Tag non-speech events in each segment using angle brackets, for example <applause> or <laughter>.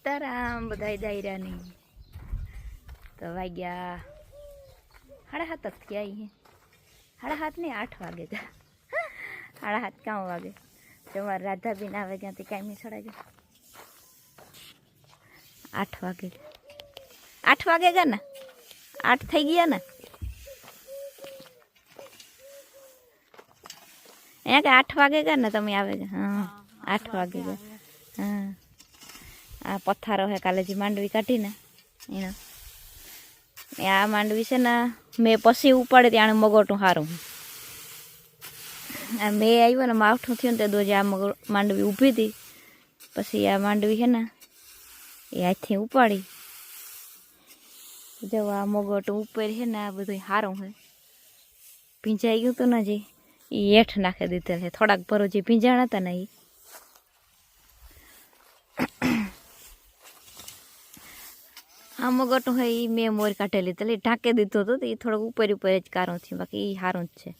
સીતારામ બધા દાયરાની. તો વાગ્યા સાડા સાત જ થયા અહીંયા સાડા સાત નહીં આઠ વાગે જા. સાડા સાત કાં વાગે. તમારે રાધાબેન આવે ત્યાંથી કાંઈ નહીં જાય આઠ વાગે આઠ વાગે ગયા ને? આઠ થઈ ગયા ને? અહીંયા કે આઠ વાગે ગયા ને તમે આવે? ગયા હા આઠ વાગે ગયા. હા. આ પથ્થારો હે કાલે જે માંડવી કાઢીને એનો. આ માંડવી છે ને, મેં પછી ઉપાડે ત્યાં મગોટું સારું આ મેં આવ્યો ને માવઠું થયું ને તે દોજે આ મગો માંડવી ઊભી હતી. પછી આ માંડવી છે ને, એ હાથથી ઉપાડી. જો આ મગોટું ઉપર છે ને, આ બધું સારું હોય ભીંજાઈ ગયું હતું ને જે એ હેઠ નાખી દીધેલ છે થોડાક ભરો જે ભીંજાણા હતા ને એ આ ગટું હોય એ મેં મોર કાઢેલી. એટલે ઢાંકી દીધું હતું તો એ થોડોક ઉપર ઉપર જ કારું થયું. બાકી એ સારું જ છે.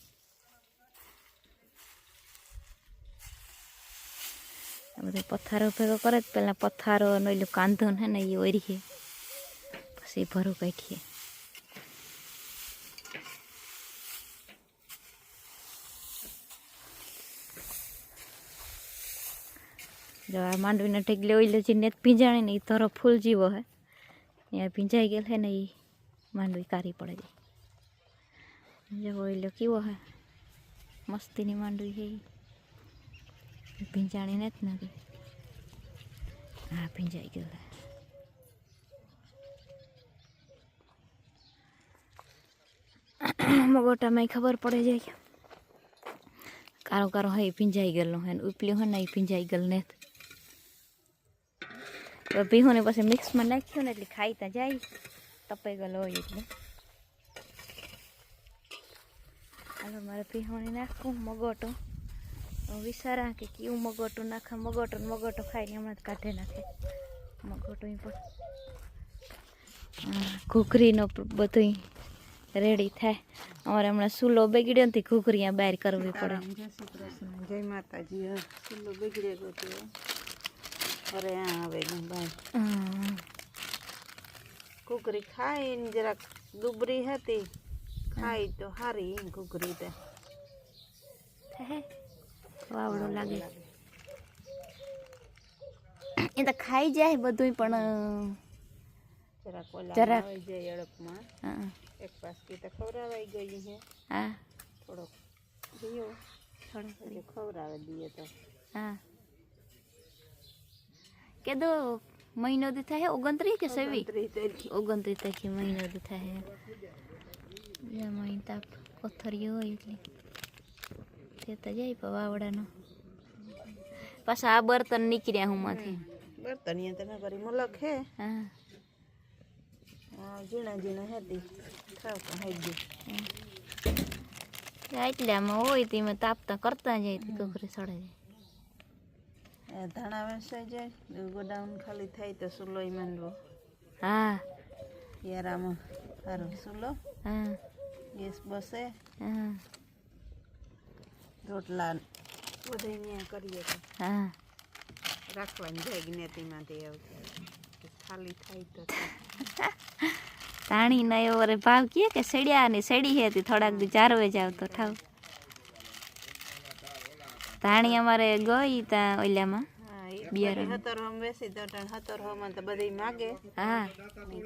બધો પથ્થારો ભેગો કરે જ પહેલાં પથ્થારો નો એલું કાંધો ને ને એ ઓરીએ. પછી ભરું કાઢીએ. જો આ માંડવીના ઢેગલે ઓઈલે જે નેત ભીંજાણી ને એ તરો ફૂલ જીવો હે. ત્યાં ભીંજાઈ ગયેલ છે ને એ માંડવી કાઢી પડે છે. જો ઓઈલો કેવો હે? મસ્તીની માંડવી છે ભીંજાણીને જ નથી હા, ભીંજાઈ ગયેલ. <coughs> મગોટામાં ખબર પડે છે કારો કારો હે ભીંજાઈ ગયેલો હે ઉપલ્યું હે ને એ ભીંજાઈ ગયેલ ને તો ભીહોને પછી મિક્સમાં નાખ્યું ને એટલે ખાઈ ત્યાં જાય. તપાઈ ગયેલો હોય એટલે. હાલો, મારે ભીહોને નાખું મગોટો. વિચારા કે કેવું મગોટું નાખે, મગોટો મગોટો ખાઈને હમણાં જ કાઢે નાખે. મગોટો ઘૂઘરીનો બધું રેડી થાય. અમારે હમણાં સૂલો બગડ્યો નથી ઘૂઘરી બહાર કરવી પડે. જય માતાજી. હા, ચૂલો બગડે ગયો તો. અરે આ આવે ભાઈ. કુકરી ખાઈને જરાક દુબરી હતી. ખાઈ તો હારી કુકરી તે. વાવડો લાગે. એ તો ખાઈ જાય બધું પણ જરાક ઓલા. જાય અડપમાં. એક પાસથી તો ખવડાવાઈ ગઈ છે હા. થોડોક દિયો થોડું ખવડાવી દઈએ તો. હા. કેદો મહિનો દી થાય ઓગણત્રીસ કે સેવી ઓગણત્રીસ તારીખે મહિનો દી થાય મહિન તાપ પથ્થરિયો હોય એટલે તે તો જાય પણ વાવડાનો પાછા આ બર્તન નીકળ્યા હું માંથી બર્તન તમે કરી મલક હે હા જીણા ઝીણા ઝીણા હતી ખાવ એટલે આમાં હોય તેમાં તાપતા કરતા જાય તો કકરી સડે જાય ધાણા વેસાઈ જાય ગોડાઉન ખાલી થાય તો સુલોય માંડવો. હા. યારામાં સારું સુલો. હા. ગેસ બસે. હા. રોટલા બધે અહીંયા કરીએ તો. હા. રાખવાની જાય જ્ઞાતિમાંથી આવતી ખાલી થાય તો તાણી ના એવો ભાવ કીએ કે સેડ્યા ને સેડી હેતી થોડાક દી ચારવે જાવ તો ઠાવ તાણી અમારે ગઈ ત્યાં ઓલામાં બિયારણ. હતર હમ બેસી તો અટાણે હતર હમાં તો બધી માગે. હા.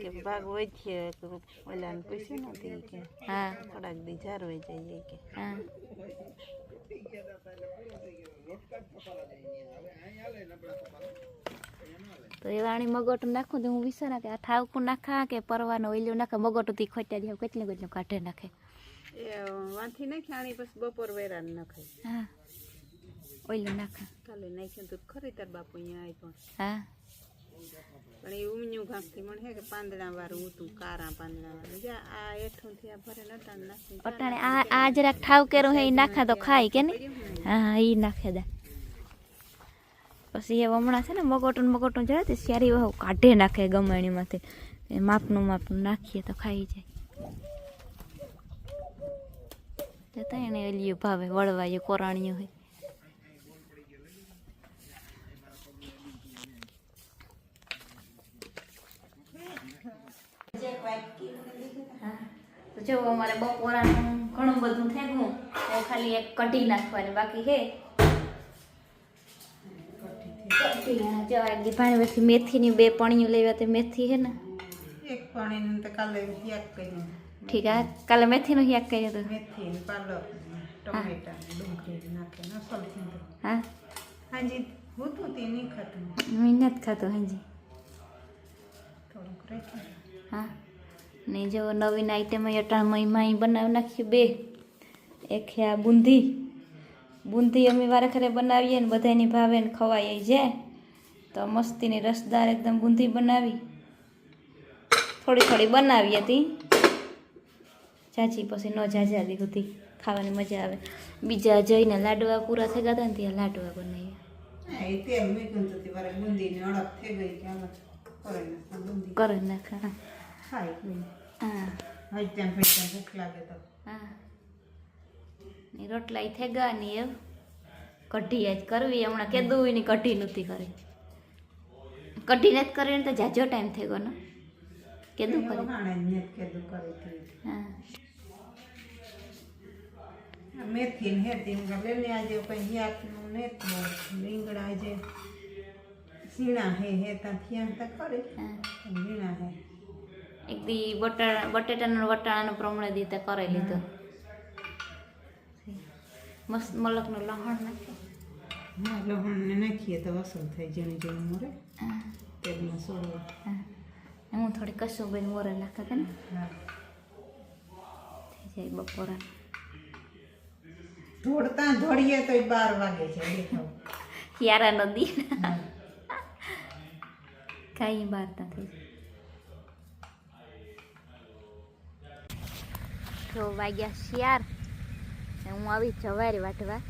કે ભાગ હોય છે ઓલાને પૂછ્યું નથી કે હા. થોડાક દી જારવે જઈએ કે. હા. તો એ વાણી મગોટું નાખું તો હું વિચારા કે આ ઠાવકું નાખા કે પરવાનો ઓઈલું નાખે મગોટું થી ખોટ્યા જાય કેટલું કેટલું કાઢે નાખે? એ વાંથી નાખે આણી પછી બપોર વેરાન નાખે. હા. ઓઈલું નાખા. કાલે નાખ્યું તો ખરી તાર બાપુ અહીંયા આવી પણ. હા. પણ એ ઉમિયું ઘાસથી મને હે કે પાંદડા વાળું હતું કારા પાંદડા વાળું. આ એઠું થી આ ભરે નતા નાખી અટાણે આ આ જરાક ઠાવ કેરો હે એ નાખા તો ખાય કે નહીં? હા એ નાખે દા. પછી એ હમણાં છે ને મગોટું ને મગોટું જાય તે સારી વહુ કાઢે નાખે ગમાણીમાંથી. એ માપનું માપનું નાખીએ તો ખાઈ જાય. જતા એને એલિયું ભાવે વળવાયું કોરાણીયું હોય. જો અમારે બપોરાનું ઘણું બધું થઈ તો ખાલી એક કઢી નાખવાની બાકી છે. હા, વેથી મેથીની બે પણીઓ લેવા તે મેથી છે ને? એક પાણીનું તો કાલે યાદ કર્યું. ઠીક આ કાલે મેથીનું શાક કર્યું હતું મેથી પાલક ટમેટા ડુંગળી નાખે નસલ થીંદો હા? હાજી તે નહીં ખાતું? મેં નથી ખાતું હાજી. થોડુંક હા. ને જો નવીન આઈટમ અટાણ માઈ બનાવી નાખ્યું બે. એક છે આ બુંદી. બુંદી અમે વારે ખરે બનાવીએ ને બધાની ભાવે ને ખવાય જાય. તો મસ્તીની રસદાર એકદમ બુંદી બનાવી. થોડી થોડી બનાવી હતી. ચાચી પછી ન જાજાદી હતી. ખાવાની મજા આવે. બીજા જઈને લાડવા પૂરા થઈ ગયા હતા ને ત્યાં લાડવા બુંદી. કરે નાખા હા ખાય કોઈ. હા. હજાન ફેજાન ભૂખ લાગે તો. હા. ને રોટલા થઈ ગયા ની એવ કઢી જ કરવી હમણાં કીધું ની કઢી નથી કરી. કઢી નથી કરી ને તો જાજો ટાઈમ થઈ ગયો ને કેદું કરી? કેદું કરે હા. મેથી ને હેતી હું કહું, લે લે આજે કઈ યાકનું નેત રીંગણા જે સીણા હે હે તા થયા તા કરે હા. ઝીણા હે. એક દી બટાણા બટેટાના વટાણાનું પ્રમાણે દીધા કરી લીધું. મસ્ત મલકનું લહણ નાખે હા લહણ નાખીએ તો અસર થાય જેને જેને મોરે. તેલમાં સોળવા હા. હું થોડી કશું બેન મોરે નાખે કે ને? થઈ જાય બપોરા. દોડતા ધોડીએ તો બાર વાગે છે ક્યારા યારા નદી. કાંઈ થઈ નથી તો વાગ્યા શિયાર હું આવી જવારી વાટવા.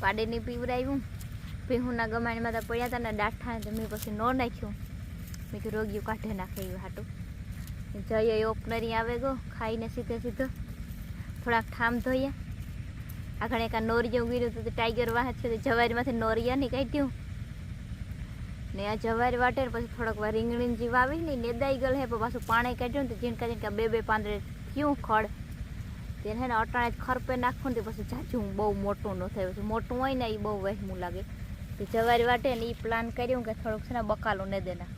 પાડેની પીવડાવ્યું. ભીહુના ગમાણીમાં તો પડ્યા હતા ને તો મેં પછી ન નાખ્યું. મેં કીધું, રોગીઓ કાઢે નાખે એવું હાટું. જઈએ ઓપનરી આવે ગો, ખાઈને સીધે સીધો. થોડાક ઠામ ધોયા આગળ એક આ નોરિયું ગીર્યું હતું, તે ટાઈગર વાહ છે, તે જવારીમાંથી નોરિયા નહીં કાઢ્યું ને આ જવારી વાટે પછી થોડોક વાર રીંગણી જીવ આવી ને નેદાઈ ગયેલ હે પાછું પાણી કાઢ્યું ને તો ઝીણકા ઝીણકા બે બે પાંદડે થયું ખડ? તેને ને અટાણે જ ખરપે નાખવું ને પછી જાજુ બહુ મોટું ન થયું. પછી મોટું હોય ને એ બહુ વહેમું લાગે. તે જવારી વાટે ને એ પ્લાન કર્યું કે થોડુંક છે ને બકાલું ને દેના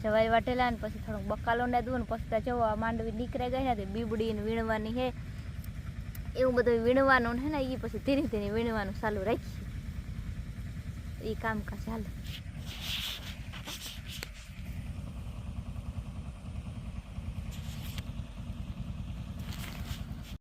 જવારી વાટેલા ને પછી થોડુંક બકાલો ને દઉં ને પછી ત્યાં જવો માંડવી નીકળે ગઈ ને તે બીબડીને વીણવાની હે. એવું બધું વીણવાનું ને એ પછી ધીરે ધીરે વીણવાનું ચાલુ રાખીએ. એ કામકાજ ચાલે